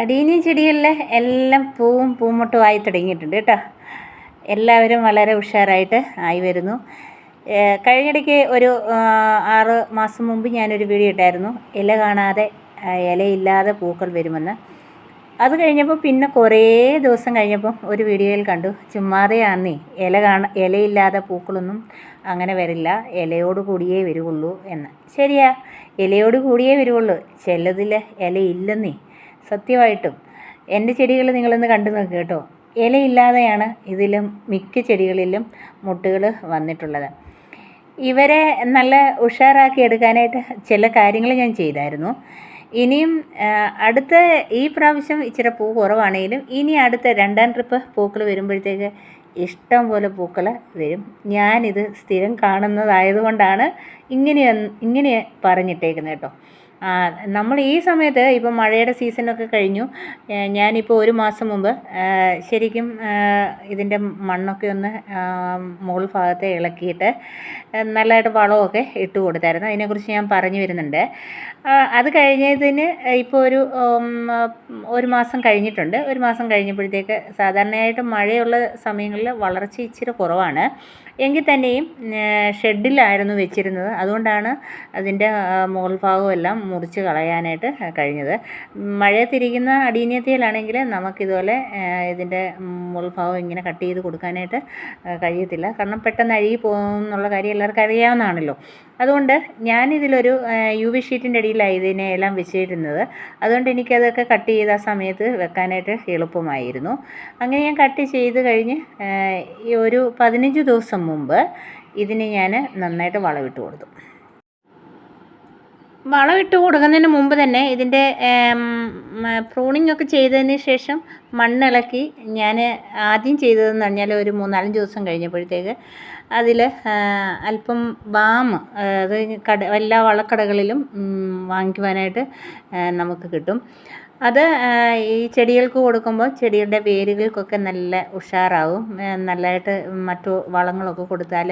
Adenium ചെടിയല്ലേ എല്ലാം പൂവും പൂമൊട്ടും ആയി തുടങ്ങിയിട്ടുണ്ട് കേട്ടോ. എല്ലാവരും വളരെ ഉഷാറായിട്ട് ആയി വരുന്നു. കഴിഞ്ഞിടയ്ക്ക് ഒരു ആറ് മാസം മുമ്പ് ഞാനൊരു വീഡിയോ ഇട്ടായിരുന്നു. ഇല കാണാതെ ഇലയില്ലാതെ പൂക്കൾ വരുമെന്ന്. അത് കഴിഞ്ഞപ്പോൾ പിന്നെ കുറേ ദിവസം കഴിഞ്ഞപ്പം ഒരു വീഡിയോയിൽ കണ്ടു. ചുമ്മാതെയാന്നേ ഇല കാണ ഇലയില്ലാതെ പൂക്കളൊന്നും അങ്ങനെ വരില്ല. ഇലയോട് കൂടിയേ വരുള്ളൂ എന്ന്. ശരിയാ ഇലയോട് കൂടിയേ വരുള്ളൂ ചിലതിൽ ഇലയില്ലെന്നേ സത്യമായിട്ടും എന്റെ ചെടികൾ നിങ്ങളൊന്ന് കണ്ടു നോക്ക് കേട്ടോ. ഇലയില്ലാതെയാണ് ഇതിലും മിക്ക ചെടികളിലും മുട്ടുകൾ വന്നിട്ടുള്ളത്. ഇവരെ നല്ല ഉഷാറാക്കി എടുക്കാനായിട്ട് ചില കാര്യങ്ങൾ ഞാൻ ചെയ്തായിരുന്നു. ഇനിയും അടുത്ത ഈ പ്രാവശ്യം ഇച്ചിരി പൂ കുറവാണെങ്കിലും ഇനി അടുത്ത രണ്ടാം ട്രിപ്പ് പൂക്കൾ വരുമ്പോഴത്തേക്ക് ഇഷ്ടം പോലെ പൂക്കൾ വരും. ഞാനിത് സ്ഥിരം കാണുന്നതായതുകൊണ്ടാണ് ഇങ്ങനെ ഇങ്ങനെ പറഞ്ഞിട്ടേക്കുന്നത് കേട്ടോ. നമ്മൾ ഈ സമയത്ത് ഇപ്പം മഴയുടെ സീസണൊക്കെ കഴിഞ്ഞു. ഞാനിപ്പോൾ ഒരു മാസം മുമ്പ് ശരിക്കും ഇതിന്റെ മണ്ണൊക്കെ ഒന്ന് മുകൾ ഭാഗത്തെ ഇളക്കിയിട്ട് നല്ലതായിട്ട് വളമൊക്കെ ഇട്ട് കൊടുത്തായിരുന്നു. അതിനെക്കുറിച്ച് ഞാൻ പറഞ്ഞു വരുന്നുണ്ട്. അത് കഴിഞ്ഞതിന് ഇപ്പോൾ ഒരു ഒരു മാസം കഴിഞ്ഞിട്ടുണ്ട്. ഒരു മാസം കഴിഞ്ഞപ്പോഴത്തേക്ക് സാധാരണയായിട്ട് മഴയുള്ള സമയങ്ങളിൽ വളർച്ച ഇച്ചിരി കുറവാണ്. എങ്കിൽ തന്നെയും ഷെഡിലായിരുന്നു വെച്ചിരുന്നത്. അതുകൊണ്ടാണ് അതിന്റെ മുകൾ ഭാഗമെല്ലാം മുറിച്ച് കളയാനായിട്ട് കഴിഞ്ഞത്. മഴയത്തിരിക്കുന്ന അടീനിയത്തിയിലാണെങ്കിൽ നമുക്കിതുപോലെ ഇതിന്റെ മുൾഭാവം ഇങ്ങനെ കട്ട് ചെയ്ത് കൊടുക്കാനായിട്ട് കഴിയത്തില്ല. കാരണം പെട്ടെന്ന് അഴുകി പോകും എന്നുള്ള കാര്യം എല്ലാവർക്കും അറിയാവുന്നതാണല്ലോ. അതുകൊണ്ട് ഞാനിതിലൊരു യു വി ഷീറ്റിന്റെ അടിയിലാണ് ഇതിനെ എല്ലാം വെച്ചിരുന്നത്. അതുകൊണ്ട് എനിക്കതൊക്കെ കട്ട് ചെയ്ത ആ സമയത്ത് വെക്കാനായിട്ട് എളുപ്പമായിരുന്നു. അങ്ങനെ ഞാൻ കട്ട് ചെയ്ത് കഴിഞ്ഞ് ഒരു പതിനഞ്ച് ദിവസം മുമ്പ് ഇതിന് ഞാൻ നന്നായിട്ട് വളമിട്ട് കൊടുത്തു. വളമിട്ട് കൊടുക്കുന്നതിന് മുമ്പ് തന്നെ ഇതിന്റെ പ്രൂണിംഗ് ഒക്കെ ചെയ്തതിന് ശേഷം മണ്ണിളക്കി ഞാൻ ആദ്യം ചെയ്തതെന്ന് പറഞ്ഞാൽ ഒരു മൂന്നാലഞ്ച് ദിവസം കഴിഞ്ഞപ്പോഴത്തേക്ക് അതിൽ അല്പം ബാം അത് കട എല്ലാ വളക്കടകളിലും വാങ്ങിക്കുവാനായിട്ട് നമുക്ക് കിട്ടും. അത് ഈ ചെടികൾക്ക് കൊടുക്കുമ്പോൾ ചെടിയുടെ വേരുകൾക്കൊക്കെ നല്ല ഉഷാറാവും. നല്ലതായിട്ട് മറ്റു വളങ്ങളൊക്കെ കൊടുത്താൽ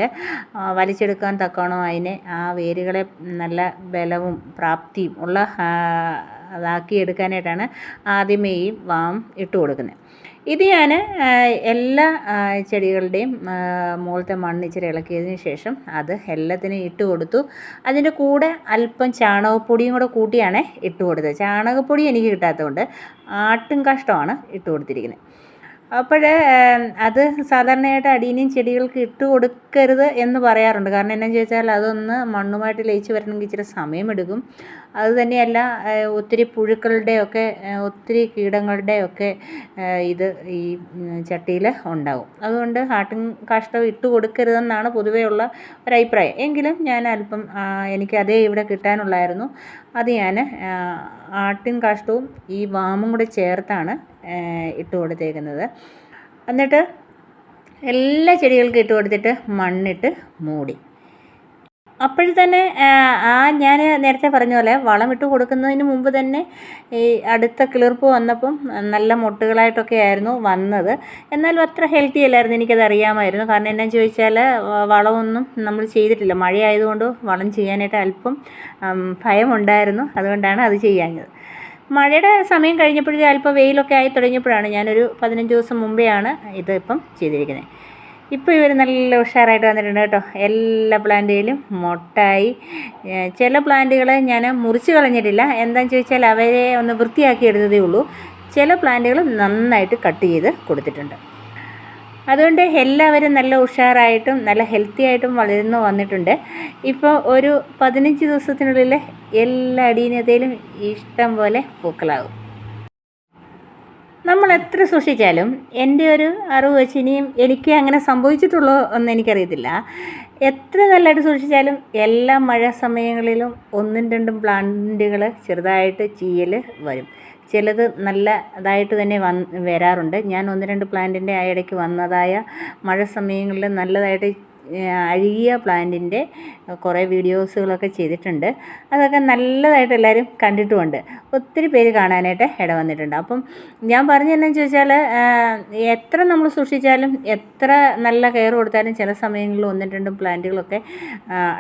വലിച്ചെടുക്കാൻ തക്കവണ്ണം അതിനെ ആ വേരുകളെ നല്ല ബലവും പ്രാപ്തിയും ഉള്ള അതാക്കി എടുക്കാനായിട്ടാണ് ആദ്യമേ ഈ വാം ഇട്ട് കൊടുക്കുന്നത്. ഇത് ഞാൻ എല്ലാ ചെടികളുടെയും മുകളിലത്തെ മണ്ണ് ഇച്ചിരി ഇളക്കിയതിന് ശേഷം അത് എല്ലാത്തിനും ഇട്ട് കൊടുത്തു. അതിന്റെ കൂടെ അല്പം ചാണകപ്പൊടിയും കൂടെ കൂട്ടിയാണ് ഇട്ട് കൊടുത്തത്. ചാണകപ്പൊടി എനിക്ക് കിട്ടാത്തതുകൊണ്ട് ആട്ടും കാഷ്ടമാണ് ഇട്ട് കൊടുത്തിരിക്കുന്നത്. അപ്പോൾ അത് സാധാരണയായിട്ട് അടീനിയം ചെടികൾക്ക് ഇട്ട് കൊടുക്കരുത് എന്ന് പറയാറുണ്ട്. കാരണം എന്നാന്ന് ചോദിച്ചാൽ അതൊന്ന് മണ്ണുമായിട്ട് ലയിച്ച് വരണമെങ്കിൽ ഇച്ചിരി സമയമെടുക്കും. അത് തന്നെയല്ല ഒത്തിരി പുഴുക്കളുടെയൊക്കെ ഒത്തിരി കീടങ്ങളുടെയൊക്കെ ഇത് ഈ ചട്ടിയിൽ ഉണ്ടാവും. അതുകൊണ്ട് ആട്ടിൻ കാഷ്ടം ഇട്ട് കൊടുക്കരുതെന്നാണ് പൊതുവെയുള്ള ഒരഭിപ്രായം. എങ്കിലും ഞാൻ അല്പം എനിക്ക് അതേ ഇവിടെ കിട്ടാനുള്ളായിരുന്നു. അത് ഞാൻ ആട്ടിൻ കാഷ്ടവും ഈ വാമും കൂടെ ചേർത്താണ് ഇട്ട് കൊടുത്തേക്കുന്നത്. എന്നിട്ട് എല്ലാ ചെടികൾക്കും ഇട്ട് കൊടുത്തിട്ട് മണ്ണിട്ട് മൂടി. അപ്പോൾ തന്നെ ആ, ഞാൻ നേരത്തെ പറഞ്ഞ പോലെ വളമിട്ട് കൊടുക്കുന്നതിന് മുമ്പ് തന്നെ ഈ അടുത്ത കിളിർപ്പ് വന്നപ്പം നല്ല മൊട്ടുകളായിട്ടൊക്കെ ആയിരുന്നു വന്നത്. എന്നാലും അത്ര ഹെൽത്തി അല്ലായിരുന്നു എനിക്കത് അറിയാമായിരുന്നു. കാരണം എന്നാന്ന് ചോദിച്ചാൽ വളമൊന്നും നമ്മൾ ചെയ്തിട്ടില്ല. മഴയായതുകൊണ്ട് വളം ചെയ്യാനായിട്ട് അല്പം ഭയമുണ്ടായിരുന്നു. അതുകൊണ്ടാണ് അത് ചെയ്യാഞ്ഞത്. മഴയുടെ സമയം കഴിഞ്ഞപ്പോഴേ അല്പം വെയിലൊക്കെ ആയി തുടങ്ങിയപ്പോഴാണ് ഞാനൊരു പതിനഞ്ച് ദിവസം മുമ്പെയാണ് ഇതിപ്പം ചെയ്തിരിക്കുന്നത്. ഇപ്പോൾ ഇവർ നല്ല ഉഷാറായിട്ട് വന്നിട്ടുണ്ട് കേട്ടോ. എല്ലാ പ്ലാന്റുകളിലും മൊട്ടായി. ചില പ്ലാന്റുകളെ ഞാൻ മുറിച്ച് കളഞ്ഞിട്ടില്ല. എന്താണെന്ന് ചോദിച്ചാൽ അവരെ ഒന്ന് വൃത്തിയാക്കി എടുത്തതേ ഉള്ളൂ. ചില പ്ലാന്റുകൾ നന്നായിട്ട് കട്ട് ചെയ്ത് കൊടുത്തിട്ടുണ്ട്. അതുകൊണ്ട് എല്ലാവരും നല്ല ഉഷാറായിട്ടും നല്ല ഹെൽത്തി ആയിട്ടും വളരുന്നു വന്നിട്ടുണ്ട്. ഇപ്പോൾ ഒരു പതിനഞ്ച് ദിവസത്തിനുള്ളിൽ എല്ലാ അടീനതയിലും ഇഷ്ടം പോലെ പൂക്കളാകും. നമ്മൾ എത്ര സൂക്ഷിച്ചാലും എന്റെ ഒരു അറിവ് വെച്ച് ഇനിയും എനിക്ക് അങ്ങനെ സംഭവിച്ചിട്ടുള്ളോ എന്ന് എനിക്കറിയത്തില്ല. എത്ര നല്ലതായിട്ട് സൂക്ഷിച്ചാലും എല്ലാ മഴ സമയങ്ങളിലും ഒന്നും രണ്ടും പ്ലാന്റുകൾ ചെറുതായിട്ട് ചീയൽ വരും. ചിലത് നല്ല ഇതായിട്ട് തന്നെ വന്ന് വരാറുണ്ട്. ഞാൻ ഒന്ന് രണ്ട് പ്ലാന്റിന്റെ ആ ഇടയ്ക്ക് വന്നതായ മഴ സമയങ്ങളിൽ നല്ലതായിട്ട് അഴുകിയ പ്ലാന്റിന്റെ കുറേ വീഡിയോസുകളൊക്കെ ചെയ്തിട്ടുണ്ട്. അതൊക്കെ നല്ലതായിട്ട് എല്ലാവരും കണ്ടിട്ടുമുണ്ട്. ഒത്തിരി പേര് കാണാനായിട്ട് ഇട വന്നിട്ടുണ്ട് അപ്പം ഞാൻ പറഞ്ഞതെന്നു ചോദിച്ചാൽ എത്ര നമ്മൾ സൂക്ഷിച്ചാലും എത്ര നല്ല കെയർ കൊടുത്താലും ചില സമയങ്ങളിൽ ഒന്നും രണ്ടും പ്ലാന്റുകളൊക്കെ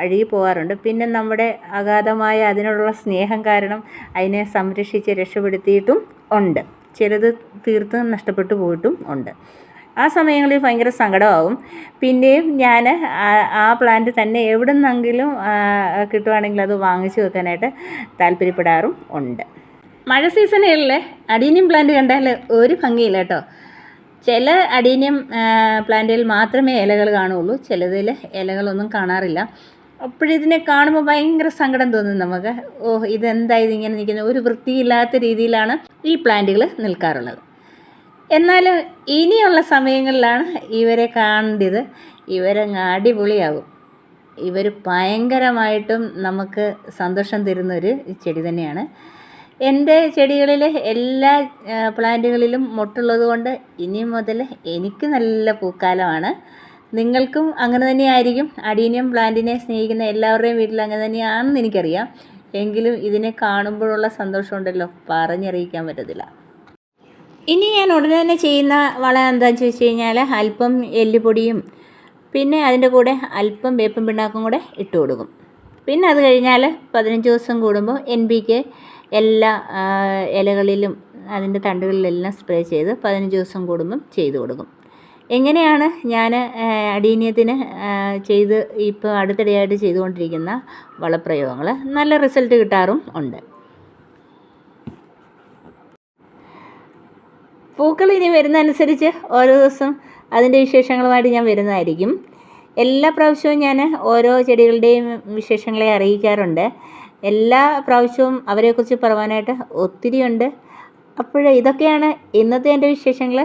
അഴുകി പോകാറുണ്ട്. പിന്നെ നമ്മുടെ അഗാധമായ അതിനോടുള്ള സ്നേഹം കാരണം അതിനെ സംരക്ഷിച്ച് രക്ഷപ്പെടുത്തിയിട്ടും ഉണ്ട്. ചിലത് തീർത്ത് നഷ്ടപ്പെട്ടു പോയിട്ടും ഉണ്ട്. ആ സമയങ്ങളിൽ ഭയങ്കര സങ്കടമാവും. പിന്നെയും ഞാൻ ആ പ്ലാന്റ് തന്നെ എവിടെ നിന്നെങ്കിലും കിട്ടുവാണെങ്കിൽ അത് വാങ്ങിച്ചു വെക്കാനായിട്ട് താല്പര്യപ്പെടാറും ഉണ്ട്. മഴ സീസണുകളിൽ അടീനിയം പ്ലാന്റ് കണ്ടാൽ ഒരു ഭംഗിയില്ല കേട്ടോ. ചില അടീനിയം പ്ലാന്റിൽ മാത്രമേ ഇലകൾ കാണുള്ളൂ ചിലതിൽ ഇലകളൊന്നും കാണാറില്ല. അപ്പോഴിതിനെ കാണുമ്പോൾ ഭയങ്കര സങ്കടം തോന്നും നമുക്ക്. ഓ ഇതെന്താ ഇതിങ്ങനെ നിൽക്കുന്നത്? ഒരു വൃത്തിയില്ലാത്ത രീതിയിലാണ് ഈ പ്ലാന്റുകൾ നിൽക്കാറുള്ളത്. എന്നാൽ ഇനിയുള്ള സമയങ്ങളിലാണ് ഇവരെ കാണേണ്ടത്. ഇവരങ്ങ് അടിപൊളിയാകും ഇവർ ഭയങ്കരമായിട്ടും നമുക്ക് സന്തോഷം തരുന്നൊരു ചെടി തന്നെയാണ്. എന്റെ ചെടികളിലെ എല്ലാ പ്ലാന്റുകളിലും മൊട്ടുള്ളത് കൊണ്ട് ഇനി മുതൽ എനിക്ക് നല്ല പൂക്കാലമാണ്. നിങ്ങൾക്കും അങ്ങനെ തന്നെയായിരിക്കും. അടീനിയം പ്ലാന്റിനെ സ്നേഹിക്കുന്ന എല്ലാവരുടെയും വീട്ടിൽ അങ്ങനെ തന്നെയാണെന്ന് എനിക്കറിയാം. എങ്കിലും ഇതിനെ കാണുമ്പോഴുള്ള സന്തോഷമുണ്ടല്ലോ. പറഞ്ഞറിയിക്കാൻ പറ്റത്തില്ല. ഇനി ഞാൻ ഉടനെ തന്നെ ചെയ്യുന്ന വളം എന്താണെന്ന് ചോദിച്ചു കഴിഞ്ഞാൽ അല്പം എല്ലുപൊടിയും പിന്നെ അതിന്റെ കൂടെ അല്പം വേപ്പും പിണ്ണാക്കും കൂടെ ഇട്ട് കൊടുക്കും. പിന്നെ അത് കഴിഞ്ഞാൽ പതിനഞ്ച് ദിവസം കൂടുമ്പോൾ എൻ പിക്ക് എല്ലാ ഇലകളിലും അതിന്റെ തണ്ടുകളിലെല്ലാം സ്പ്രേ ചെയ്ത് പതിനഞ്ച് ദിവസം കൂടുമ്പം ചെയ്തു കൊടുക്കും. എങ്ങനെയാണ് ഞാൻ അടീനിയത്തിന് ചെയ്ത് ഇപ്പോൾ അടുത്തിടെയായിട്ട് ചെയ്തുകൊണ്ടിരിക്കുന്ന വളപ്രയോഗങ്ങൾ നല്ല റിസൾട്ട് കിട്ടാറും ഉണ്ട്. പൂക്കൾ ഇനി വരുന്നതനുസരിച്ച് ഓരോ ദിവസം അതിന്റെ വിശേഷങ്ങളുമായിട്ട് ഞാൻ വരുന്നതായിരിക്കും. എല്ലാ പ്രാവശ്യവും ഞാൻ ഓരോ ചെടികളുടെയും വിശേഷങ്ങളെ അറിയിക്കാറുണ്ട്. എല്ലാ പ്രാവശ്യവും അവരെക്കുറിച്ച് പറയാനായിട്ട് ഒത്തിരിയുണ്ട്. അപ്പോൾ ഇതൊക്കെയാണ് ഇന്നത്തെ എന്റെ വിശേഷങ്ങൾ.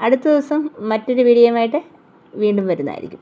അടുത്ത ദിവസം മറ്റൊരു വീഡിയോയുമായിട്ട് വീണ്ടും വരുന്നതായിരിക്കും.